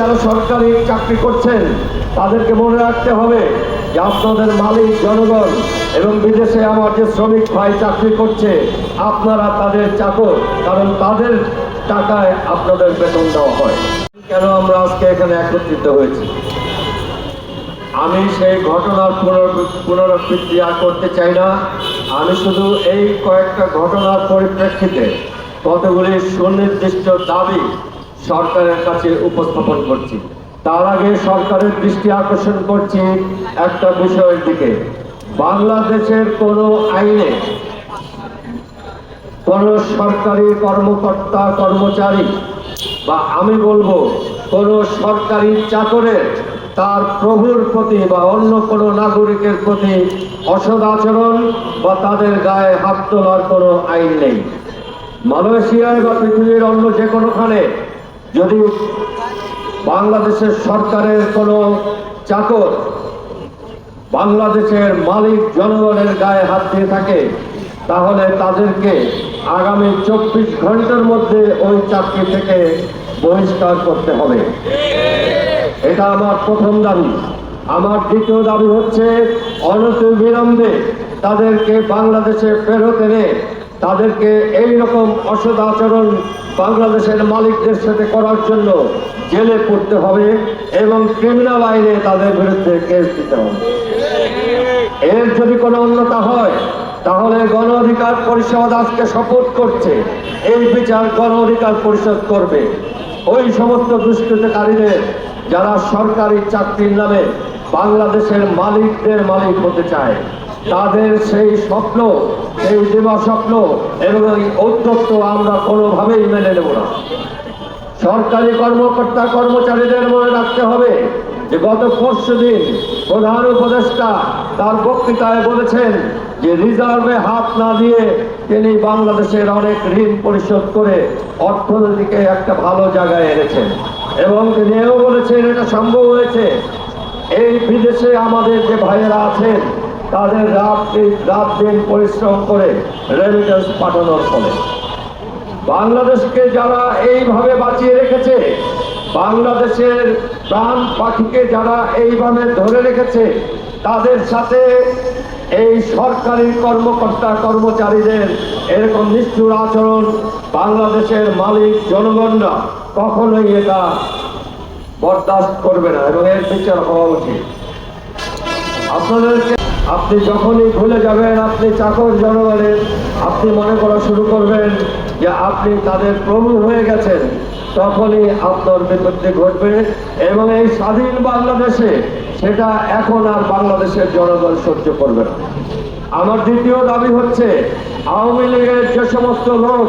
যারা সরকারি চাকরি করছেন, তাদেরকে মনে রাখতে হবে যে আপনাদের মালিক জনগণ এবং বিদেশে আমার যে শ্রমিক ভাই চাকরি করছে, আপনারা তাদের চাকর, কারণ তাদের টাকায় আপনাদের বেতন দেওয়া হয়। কেন আমরা আজকে এখানে একত্রিত হয়েছি? আমি সেই ঘটনার পুনরাবৃত্তি আর করতে চাই না। আমি শুধু এই কয়েকটা ঘটনার পরিপ্রেক্ষিতে কতগুলি সুনির্দিষ্ট দাবি সরকারের কাছে উপস্থাপন করছি। তার আগে সরকারের দৃষ্টি আকর্ষণ করছি একটা বিষয়ের দিকে। বাংলাদেশের কোনো আইনে কোন সরকারি কর্মকর্তা, কর্মচারী বা আমি বলব কোন সরকারি চাকরের তার প্রভুর প্রতি বা অন্য কোনো নাগরিকের প্রতি অসদ আচরণ বা তাদের গায়ে হাত তোলার কোনো আইন নেই। মালয়েশিয়ায় বা পৃথিবীর অন্য যে কোনোখানে যদি বাংলাদেশের সরকারের কোনো চাকর বাংলাদেশের মালিক জনগণের গায়ে হাত দিয়ে থাকে, তাহলে তাদেরকে আগামী চব্বিশ ঘণ্টার মধ্যে ওই চাকরি থেকে বহিষ্কার করতে হবে। এটা আমার প্রথম দাবি। আমার দ্বিতীয় দাবি হচ্ছে অনতি বিলম্বে তাদেরকে বাংলাদেশে ফেরত এনে তাদেরকে এই রকম অসদাচরণ বাংলাদেশের মালিকদের সাথে করার জন্য জেলে পড়তে হবে এবং ক্রিমিনাল আইনে তাদের বিরুদ্ধে কেস দিতে হবে। এর যদি কোনো অন্যতা হয়, তাহলে গণ অধিকার পরিষদ আজকে শপথ করছে, এই বিচার গণ অধিকার পরিষদ করবে। ওই সমস্ত দুষ্কৃতকারীদের যারা সরকারি চাকরির নামে বাংলাদেশের মালিকদের মালিক হতে চায় তাদের সেই স্বপ্ন, সেই দেবা স্বপ্ন এবং এই ঔদ্ধত্য আমরা কোনোভাবেই মেনে নেব না। সরকারি কর্মকর্তা কর্মচারীদের মনে রাখতে হবে যে গত পরশু দিন প্রধান উপদেষ্টা তার বক্তৃতায় বলেছেন যে রিজার্ভে হাত না দিয়ে তিনি বাংলাদেশের অনেক ঋণ পরিশোধ করে অর্থনীতিকে একটা ভালো জায়গায় এনেছেন। এবং তিনি এও বলেছেন এটা সম্ভব হয়েছে। এই বিদেশে আমাদের যে ভাইয়েরা আছেন তাদের রাত রাত দিন পরিশ্রম করে রেমিটেন্স পাঠানোর ফলে। বাংলাদেশকে যারা এইভাবে বাঁচিয়ে রেখেছে, বাংলাদেশের প্রাণ পাখিকে যারা এইভাবে ধরে রেখেছে, তাদের সাথে এই সরকারি কর্মকর্তা কর্মচারীদের এরকম নিষ্ঠুর আচরণ বাংলাদেশের মালিক জনগণরা কখনোই এটা বরদাস্ত করবে না এবং এর বিচার হওয়া উচিত। আপনাদেরকে আপনি যখনই ভুলে যাবেন, আপনি চাকর জনগণের আপনি মনে করা শুরু করবেন যে আপনি তাদের প্রভু হয়ে গেছেন, তখনই আপনার বিপত্তি ঘটবে এবং এই স্বাধীন বাংলাদেশে সেটা এখন আর বাংলাদেশের জনগণ সহ্য করবে না। আমার দ্বিতীয় দাবি হচ্ছে, আওয়ামী লীগের যে সমস্ত লোক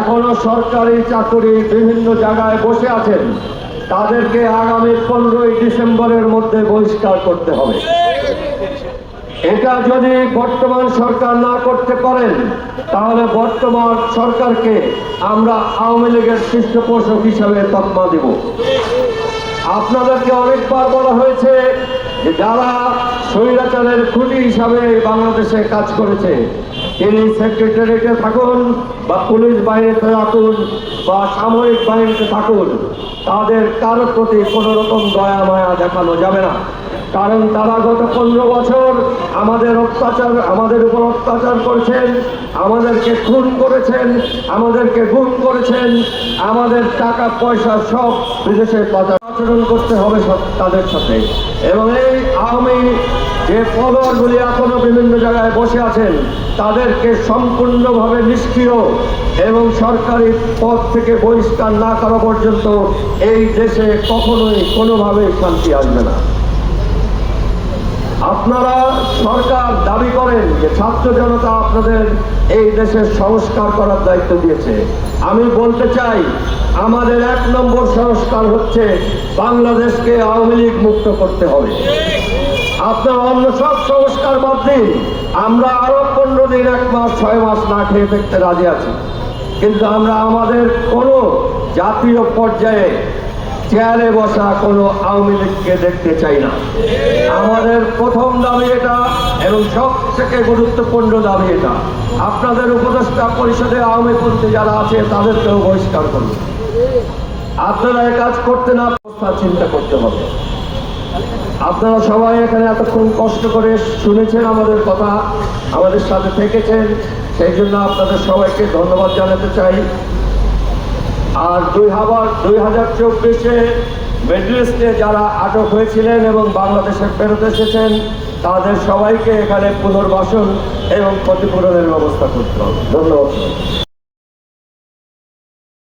এখনও সরকারি চাকরি বিভিন্ন জায়গায় বসে আছেন, তাদেরকে আগামী পনেরোই ডিসেম্বরের মধ্যে বহিষ্কার করতে হবে। এটা যদি বর্তমান সরকার না করতে পারেন, তাহলে বর্তমান সরকারকে আমরা আওয়ামী লীগের পৃষ্ঠপোষক হিসাবে তকমা দিব। আপনাদেরকে অনেকবার বলা হয়েছে যে যারা স্বৈরাচারের খুঁটি হিসাবে বাংলাদেশে কাজ করেছে, তিনি সেক্রেটারিয়েটে থাকুন বা পুলিশ বাহিনীতে থাকুন বা সামরিক বাহিনীতে থাকুন, তাদের কারোর প্রতি কোনো রকম দয়া মায়া দেখানো যাবে না। কারণ তারা গত পনেরো বছর আমাদের অত্যাচার, আমাদের উপর অত্যাচার করেছেন, আমাদেরকে খুন করেছেন, আমাদেরকে গুম করেছেন, আমাদের টাকা, পয়সা সব বিদেশে পাচার আচরণ করতে হবে তাদের সাথে। এবং এই আওয়ামী যে ফলোয়ারগুলি এখনও বিভিন্ন জায়গায় বসে আছেন, তাদেরকে সম্পূর্ণভাবে নিষ্ক্রিয় এবং সরকারি পদ থেকে বহিষ্কার না করা পর্যন্ত এই দেশে কখনোই কোনোভাবেই শান্তি আসবে না। আপনারা সরকার দাবি করেন যে ছাত্র জনতা আপনাদের এই দেশের সংস্কার করার দায়িত্ব দিয়েছে। আমি বলতে চাই, আমাদের এক নম্বর সংস্কার হচ্ছে বাংলাদেশকে আওয়ামী লীগ মুক্ত করতে হবে। আপনার অন্য সব সংস্কার বাদ দিন, আমরা আরও পনেরো দিন, এক মাস, ছয় মাস না খেয়ে দেখতে রাজি আছি। কিন্তু আমরা আমাদের কোনো জাতীয় পর্যায়ে চেয়ারে বসা কোনো আওয়ামী লীগকে দেখতে চাই না। আমাদের প্রথম দাবি এটা এবং সব থেকে গুরুত্বপূর্ণ দাবি এটা। আপনাদের উপদেষ্টা পরিষদে আওয়ামী পন্থী যারা আছে, তাদেরকেও বহিষ্কার করুন। আপনারা কাজ করতে না চিন্তা করতে হবে। আপনারা সবাই এখানে এতক্ষণ কষ্ট করে শুনেছেন আমাদের কথা, আমাদের সাথে থেকেছেন। সেই জন্য আপনাদের সবাইকে ধন্যবাদ জানাতে চাই। আর দুই হাজার দুই হাজার চব্বিশে মেডলিস্টে যারা আটক হয়েছিলেন এবং বাংলাদেশে ফেরত এসেছেন, তাদের সবাইকে এখানে পুনর্বাসন এবং ক্ষতিপূরণের ব্যবস্থা করতে হবে। ধন্যবাদ।